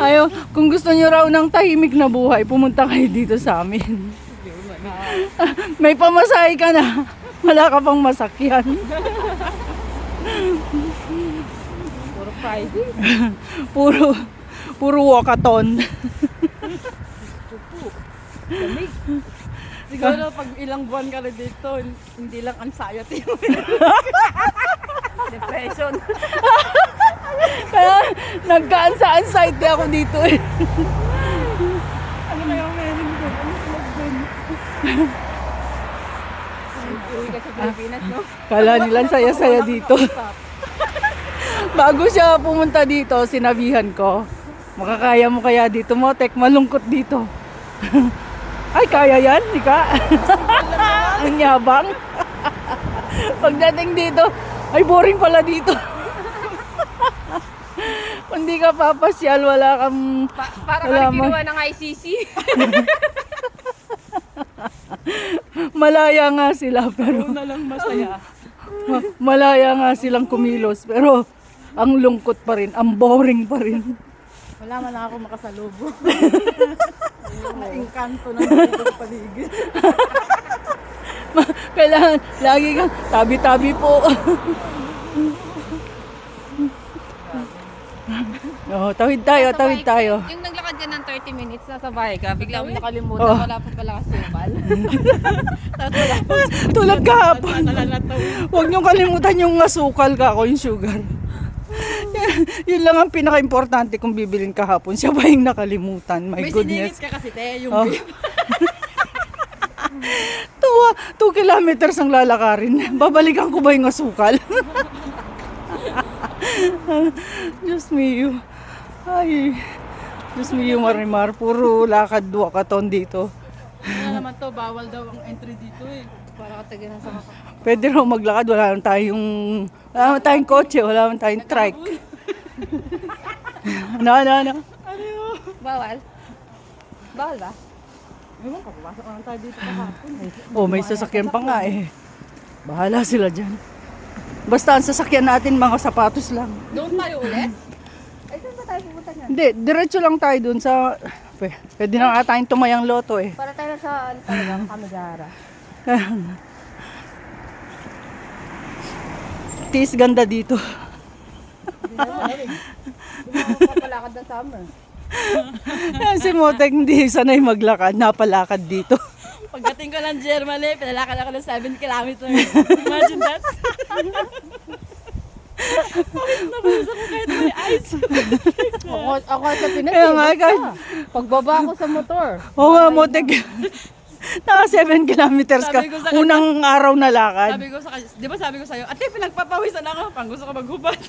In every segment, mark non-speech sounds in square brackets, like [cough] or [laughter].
Ayo, kung gusto niyo raw ng tahimik na buhay, pumunta kayo dito sa amin. May pamasahe ka na. Wala ka pang masakyan. Puro Friday. Puro, puro walkathon. Lamig. Siguro pag ilang buwan ka na dito, hindi lang anxiety. [laughs] Depression. [laughs] Kaya nagka-anxiety ako dito eh. Ano kaya meron ko? Ano sila dun? Uwi ka sa Pilipinas, no? Kala nila ang saya-saya dito. [laughs] Bago siya pumunta dito, sinabihan ko, makakaya mo kaya dito mo, tek malungkot dito. [laughs] Ay, kaya yan, Ika. Ang yabang. Pagdating dito, ay boring pala dito. [laughs] Kung di ka papasyal, wala kang... Pa- para Wala ka ginawa ng ICC. [laughs] Malaya nga sila, pero... na lang masaya. Ma- malaya nga silang kumilos, pero ang lungkot pa rin, ang boring pa rin. Wala man ako makasalubo. Yung na-engkanto ng paligid. [laughs] Kailangan, lagi kang tabi-tabi po. oh, tawid tayo, tawid tayo. Yung naglakad ka ng 30 minutes, nasa bahay ka, bigla mo nakalimutan, Oh. wala pa pala kasukal. [laughs] Tapos wala pa. Tulad kahapon. Nalalataw. Huwag niyong kalimutan yung masukal ka ako, yung sugar. Yun lang ang pinaka-importante kung bibilin kahapon. Siya ba yung nakalimutan? My May goodness. siningit ka kasi, te, yung Oh. [laughs] beef. Tuwa, 2 kilometers ang lalakarin. Babalikan ko ba yung asukal? [laughs] Diyos mio. Ay, Diyos mio Marimar. Puro lakad wakaton dito. Ano naman to, bawal daw ang entry dito eh. Para katagan sa kaka. Pwede raw maglakad. Wala naman tayong, wala naman tayong kotse. Wala naman tayong trike. [laughs] ano, ano, ano? Bawal? Bawal ba? Ewan ko, pumasok lang tayo dito kahapon. Oh, may sasakyan pa nga eh. Bahala sila dyan. Basta ang sasakyan natin, mga sapatos lang. Doon tayo ulit? Ay, saan ba tayo pupunta niyan? Hindi, diretso lang tayo dun sa... Pwede, na nga tayong tumayang loto eh. Para tayo sa ano talagang Kamagara. [laughs] Tis ganda dito. Hindi naman, alam. Hindi mo mapapalakad ng summer. Yan [laughs] si Motek hindi sanay maglakad, napalakad dito. Pagdating ko ng Germany, pinalakad ako ng 7 kilometers. Imagine that. Nabusa ko kahit may ice. ako, ako sa Pinas, Kaya nga, kahit, Pagbaba ko sa motor. oo nga Motek, [laughs] naka 7 kilometers ka, sa unang araw na lakad. Sabi ko sa kanya, di ba sabi ko sa'yo, ate, pinagpapawisan ako, pang gusto ko maghubad. [laughs]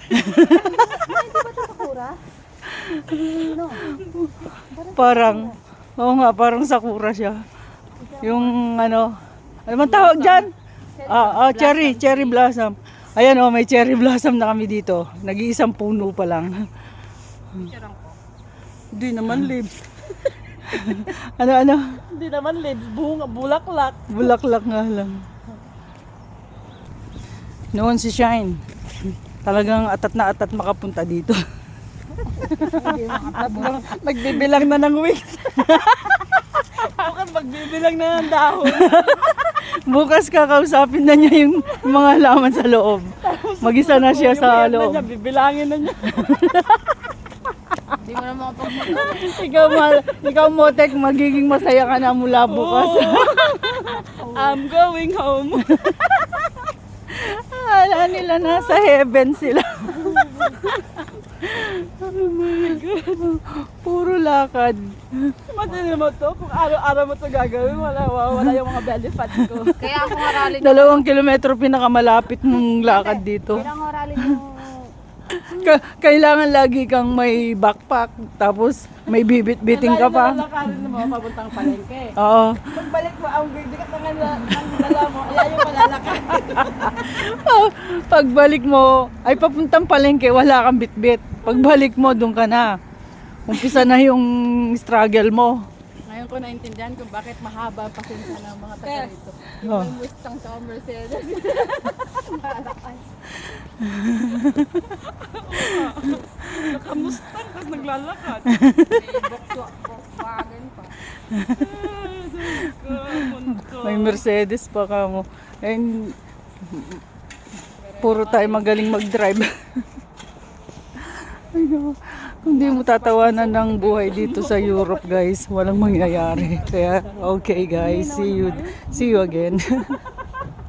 Parang, oo nga, parang sakura siya. Yung ano, ano man tawag dyan? Ah, ah, cherry, cherry blossom. Ayan oh, may cherry blossom na kami dito. Nag-iisang puno pa lang. Hindi naman lips. ano ano? Hindi naman lips, bunga, bulaklak. Bulaklak nga lang. Noon si Shine. Talagang atat na atat makapunta dito. [laughs] Nagbibilang na ng weeks. Bukas magbibilang na ng dahon. Bukas kakausapin na niya yung mga halaman sa loob. Mag-isa na siya sa loob. na niya, bibilangin na niya. Hindi mo na makapagmagano. Ikaw, ma- ikaw Motek, magiging masaya ka na mula bukas. I'm going home. Ala nila nasa heaven sila. [laughs] my God. Puro lakad. Imagine mo to, kung araw-araw mo to gagawin, wala, wala yung mga belly fat ko. Kaya ako aralin, Dalawang kilometro pinakamalapit mong lakad dito. kaya ako aralin yung Ka- kailangan lagi kang may backpack, tapos may bibit-biting ka pa. Lalakarin mo, papuntang palengke. Oo. Pagbalik mo, ang bibigat ng dala ng dala mo, kaya yung malalakad. Oh, Pagbalik mo, ay papuntang palengke, wala kang bitbit. Pagbalik mo, doon ka na. Umpisa na yung struggle mo. Ngayon ko naintindihan kung bakit mahaba ang pasensya ng mga taga rito. Yung Oh. Mustang sa Mercedes. [laughs] Nakamusta tapos naglalakad. May Mercedes pa ka mo. And, puro tayo magaling mag-drive. [laughs] Ay, no. Kung di mo tatawanan ng buhay dito sa Europe, guys, walang mangyayari. Kaya, okay guys, see you, see you again. [laughs]